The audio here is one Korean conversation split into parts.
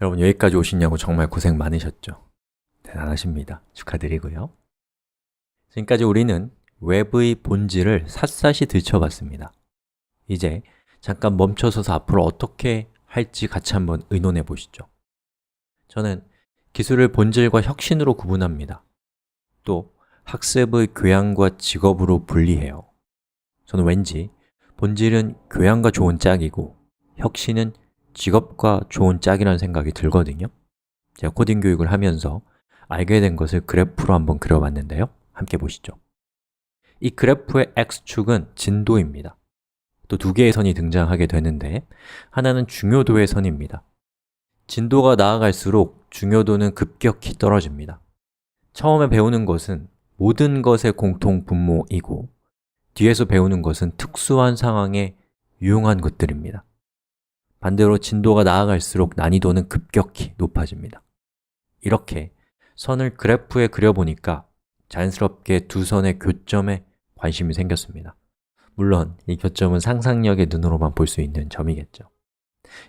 여러분 여기까지 오시냐고 정말 고생 많으셨죠? 대단하십니다. 축하드리고요. 지금까지 우리는 웹의 본질을 샅샅이 들춰봤습니다. 이제 잠깐 멈춰서서 앞으로 어떻게 할지 같이 한번 의논해 보시죠. 저는 기술을 본질과 혁신으로 구분합니다. 또 학습의 교양과 직업으로 분리해요. 저는 왠지 본질은 교양과 좋은 짝이고 혁신은 직업과 좋은 짝이라는 생각이 들거든요. 제가 코딩 교육을 하면서 알게 된 것을 그래프로 한번 그려봤는데요. 함께 보시죠. 이 그래프의 X축은 진도입니다. 또 두 개의 선이 등장하게 되는데 하나는 중요도의 선입니다. 진도가 나아갈수록 중요도는 급격히 떨어집니다. 처음에 배우는 것은 모든 것의 공통 분모이고 뒤에서 배우는 것은 특수한 상황에 유용한 것들입니다 반대로 진도가 나아갈수록 난이도는 급격히 높아집니다. 이렇게 선을 그래프에 그려보니까 자연스럽게 두 선의 교점에 관심이 생겼습니다. 물론 이 교점은 상상력의 눈으로만 볼 수 있는 점이겠죠.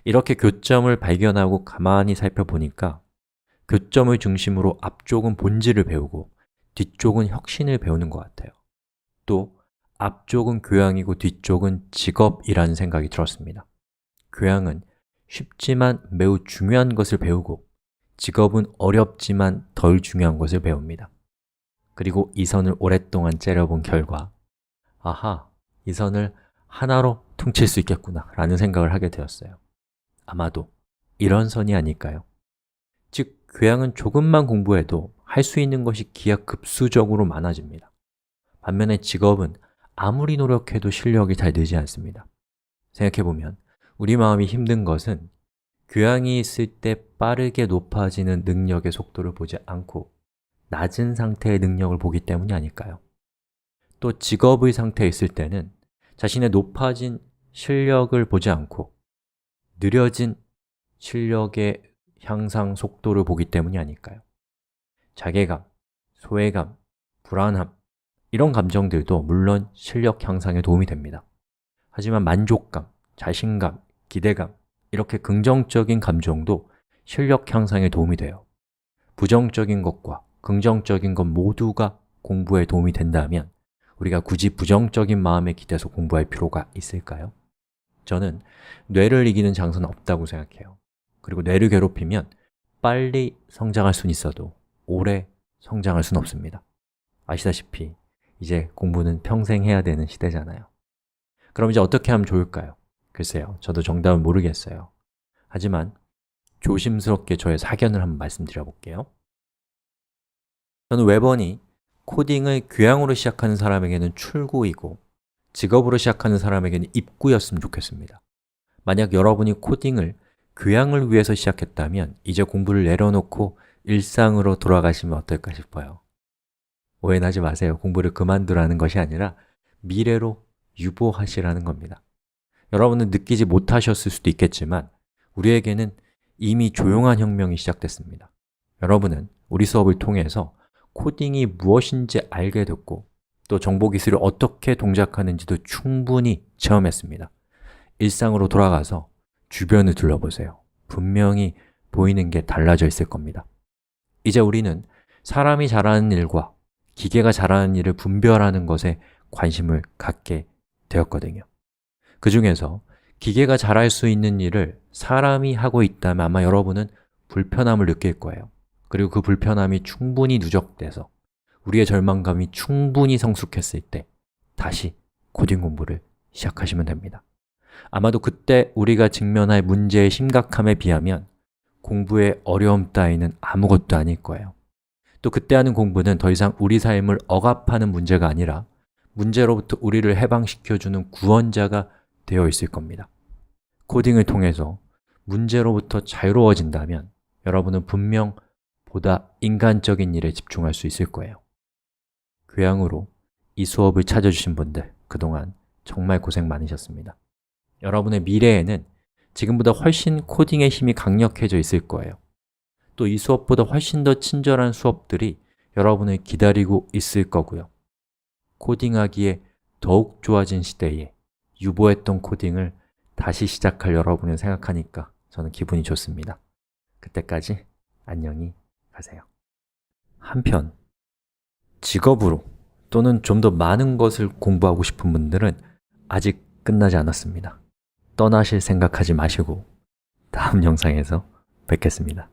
이렇게 교점을 발견하고 가만히 살펴보니까 교점을 중심으로 앞쪽은 본질을 배우고 뒤쪽은 혁신을 배우는 것 같아요. 또 앞쪽은 교양이고 뒤쪽은 직업이라는 생각이 들었습니다 교양은 쉽지만 매우 중요한 것을 배우고 직업은 어렵지만 덜 중요한 것을 배웁니다. 그리고 이 선을 오랫동안 째려본 결과 아하, 이 선을 하나로 퉁칠 수 있겠구나 라는 생각을 하게 되었어요. 아마도 이런 선이 아닐까요? 즉, 교양은 조금만 공부해도 할 수 있는 것이 기하급수적으로 많아집니다. 반면에 직업은 아무리 노력해도 실력이 잘 늘지 않습니다. 생각해보면 우리 마음이 힘든 것은 교양이 있을 때 빠르게 높아지는 능력의 속도를 보지 않고 낮은 상태의 능력을 보기 때문이 아닐까요? 또 직업의 상태에 있을 때는 자신의 높아진 실력을 보지 않고 느려진 실력의 향상 속도를 보기 때문이 아닐까요? 자괴감, 소외감, 불안함 이런 감정들도 물론 실력 향상에 도움이 됩니다 하지만 만족감, 자신감, 기대감, 이렇게 긍정적인 감정도 실력 향상에 도움이 돼요 부정적인 것과 긍정적인 것 모두가 공부에 도움이 된다면 우리가 굳이 부정적인 마음에 기대서 공부할 필요가 있을까요? 저는 뇌를 이기는 장소는 없다고 생각해요 그리고 뇌를 괴롭히면 빨리 성장할 수는 있어도 오래 성장할 수는 없습니다 아시다시피 이제 공부는 평생 해야 되는 시대잖아요 그럼 이제 어떻게 하면 좋을까요? 글쎄요, 저도 정답은 모르겠어요. 하지만 조심스럽게 저의 사견을 한번 말씀드려 볼게요. 저는 웨번이 코딩을 교양으로 시작하는 사람에게는 출구이고 직업으로 시작하는 사람에게는 입구였으면 좋겠습니다. 만약 여러분이 코딩을 교양을 위해서 시작했다면 이제 공부를 내려놓고 일상으로 돌아가시면 어떨까 싶어요. 오해는 하지 마세요. 공부를 그만두라는 것이 아니라 미래로 유보하시라는 겁니다 여러분은 느끼지 못하셨을 수도 있겠지만 우리에게는 이미 조용한 혁명이 시작됐습니다. 여러분은 우리 수업을 통해서 코딩이 무엇인지 알게 됐고 또 정보기술이 어떻게 동작하는지도 충분히 체험했습니다. 일상으로 돌아가서 주변을 둘러보세요. 분명히 보이는 게 달라져 있을 겁니다. 이제 우리는 사람이 잘하는 일과 기계가 잘하는 일을 분별하는 것에 관심을 갖게 되었거든요 그 중에서 기계가 잘할 수 있는 일을 사람이 하고 있다면 아마 여러분은 불편함을 느낄 거예요. 그리고 그 불편함이 충분히 누적돼서 우리의 절망감이 충분히 성숙했을 때 다시 코딩 공부를 시작하시면 됩니다. 아마도 그때 우리가 직면할 문제의 심각함에 비하면 공부의 어려움 따위는 아무것도 아닐 거예요. 또 그때 하는 공부는 더 이상 우리 삶을 억압하는 문제가 아니라 문제로부터 우리를 해방시켜주는 구원자가 되어 있을 겁니다. 코딩을 통해서 문제로부터 자유로워진다면 여러분은 분명 보다 인간적인 일에 집중할 수 있을 거예요. 교양으로 이 수업을 찾아주신 분들 그동안 정말 고생 많으셨습니다. 여러분의 미래에는 지금보다 훨씬 코딩의 힘이 강력해져 있을 거예요. 또 이 수업보다 훨씬 더 친절한 수업들이 여러분을 기다리고 있을 거고요. 코딩하기에 더욱 좋아진 시대에 유보했던 코딩을 다시 시작할 여러분을 생각하니까 저는 기분이 좋습니다. 그때까지 안녕히 가세요. 한편 직업으로 또는 좀 더 많은 것을 공부하고 싶은 분들은 아직 끝나지 않았습니다. 떠나실 생각하지 마시고 다음 영상에서 뵙겠습니다